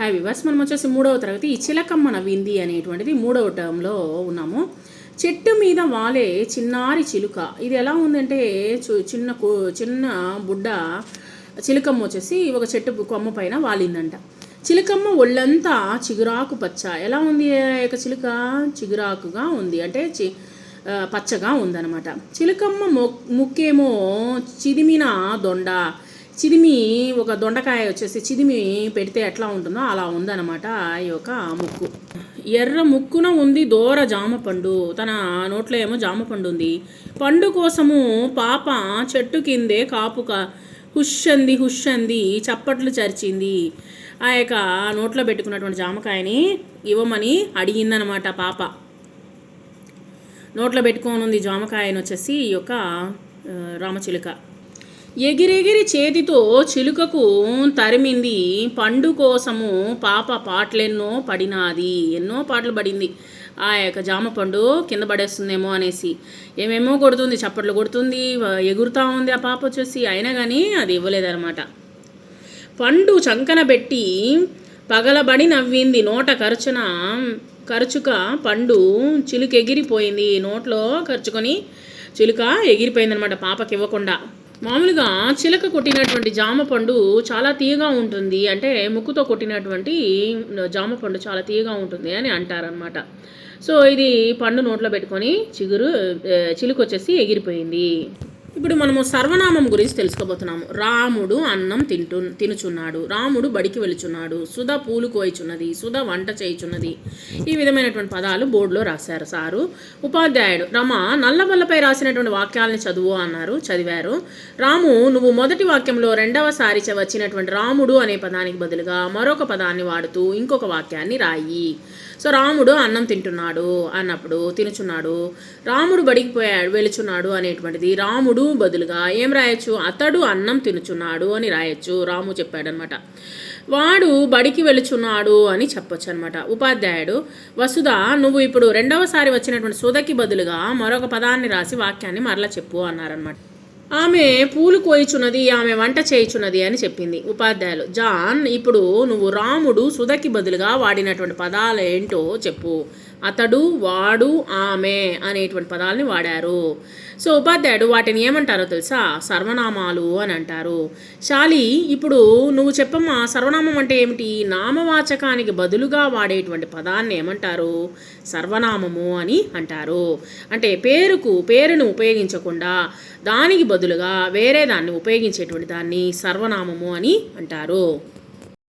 Hi viewers మనం వచ్చేసి మూడవ తరగతి. ఈ చిలకమ్మ నవ్వింది అనేటువంటిది మూడవ టర్మ్లో ఉన్నాము. చెట్టు మీద వాలే చిన్నారి చిలుక. ఇది ఎలా ఉందంటే చిన్న చిన్న బుడ్డ చిలుకమ్మ వచ్చేసి ఒక చెట్టు కొమ్మ పైన వాలిందంట. చిలుకమ్మ ఒళ్ళంతా చిగురాకు పచ్చ. ఎలా ఉంది యొక్క చిలుక? చిగురాకుగా ఉంది. అంటే చి పచ్చగా ఉందన్నమాట. చిలుకమ్మ మొ ముక్కేమో చిదిమిన దొండ. చిదిమి ఒక దొండకాయ వచ్చేసి చిదిమి పెడితే ఎట్లా ఉంటుందో అలా ఉందన్నమాట ఈ యొక్క ముక్కు. ఎర్ర ముక్కున ఉంది దూర జామ పండు. తన నోట్లో ఏమో జామ పండు ఉంది. పండు కోసము పాప చెట్టు కిందే కాపుక హుష్ అంది హుష్ అంది చప్పట్లు చరిచింది. ఆ యొక్క నోట్లో పెట్టుకున్నటువంటి జామకాయని ఇవ్వమని అడిగిందనమాట పాప. నోట్లో పెట్టుకొని ఉంది వచ్చేసి ఈ యొక్క రామచిలుక. ఎగిరెగిరి చేతితో చిలుకకు తరిమింది. పండు కోసము పాప పాటలెన్నో పడినాది. ఎన్నో పాటలు పడింది. ఆ యొక్క జామ పండు కింద పడేస్తుందేమో అనేసి. ఏమేమో కొడుతుంది చప్పట్లు కొడుతుంది ఎగురుతా ఉంది ఆ పాప వచ్చేసి. అయినా కానీ అది ఇవ్వలేదన్నమాట. పండు చంకన పెట్టి పగలబడి నవ్వింది. నోట ఖర్చున ఖర్చుక పండు చిలుక ఎగిరిపోయింది నోట్లో ఖర్చుకొని చిలుక ఎగిరిపోయిందనమాట పాపకి ఇవ్వకుండా. మామూలుగా చిలక కొట్టినటువంటి జామ పండు చాలా తీయగా ఉంటుంది. అంటే ముక్కుతో కొట్టినటువంటి జామ పండు చాలా తీయగా ఉంటుంది అని అంటారనమాట సో ఇది పండు నోట్లో పెట్టుకొని చిగురు చిలుకొచ్చేసి చిలుక వచ్చేసి ఎగిరిపోయింది. ఇప్పుడు మనము సర్వనామం గురించి తెలుసుకోబోతున్నాము. రాముడు అన్నం తింటు తినుచున్నాడు. రాముడు బడికి వెళుచున్నాడు సుధ పూలు కోయిచున్నది సుధ వంట చేయుచున్నది. ఈ విధమైనటువంటి పదాలు బోర్డులో రాశారు. సారు ఉపాధ్యాయుడు రమ నల్లబల్లపై రాసినటువంటి వాక్యాలని చదువు అన్నారు చదివారు. రాము నువ్వు మొదటి వాక్యంలో రెండవసారి చ- వచ్చినటువంటి రాముడు అనే పదానికి బదులుగా మరొక పదాన్ని వాడుతూ ఇంకొక వాక్యాన్ని రాయి. సో రాముడు అన్నం తింటున్నాడు అన్నప్పుడు తినుచున్నాడు. రాముడు బడికి పోయాడు వెళుచున్నాడు అనేటువంటిది రాముడు బదులుగా ఏం రాయొచ్చు? అతడు అన్నం తినుచున్నాడు అని రాయొచ్చు. రాము చెప్పాడనమాట. వాడు బడికి వెళుచున్నాడు అని చెప్పొచ్చు అనమాట ఉపాధ్యాయుడు వసుధ నువ్వు ఇప్పుడు రెండవసారి వచ్చినటువంటి సుధకి బదులుగా మరొక పదాన్ని రాసి వాక్యాన్ని మరలా చెప్పు అన్నారనమాట. ఆమె పూలు కోయిచున్నది ఆమె వంట చేయుచున్నది అని చెప్పింది ఉపాధ్యాయులు. జాన్ ఇప్పుడు నువ్వు రాముడు సుధకి బదులుగా వాడినటువంటి పదాలు ఏంటో చెప్పు. అతడు వాడు ఆమె అనేటువంటి పదాలని వాడారు. సో ఉపాధ్యాయుడు వాటిని ఏమంటారో తెలుసా? సర్వనామాలు అని అంటారు. శాలి ఇప్పుడు నువ్వు చెప్పమ్మా సర్వనామం అంటే ఏమిటి? నామవాచకానికి బదులుగా వాడేటువంటి పదాన్ని ఏమంటారు? సర్వనామము అని అంటారు. అంటే పేరుకు పేరును ఉపయోగించకుండా దానికి బదులుగా వేరే దాన్ని ఉపయోగించేటువంటి దాన్ని సర్వనామము అని అంటారు.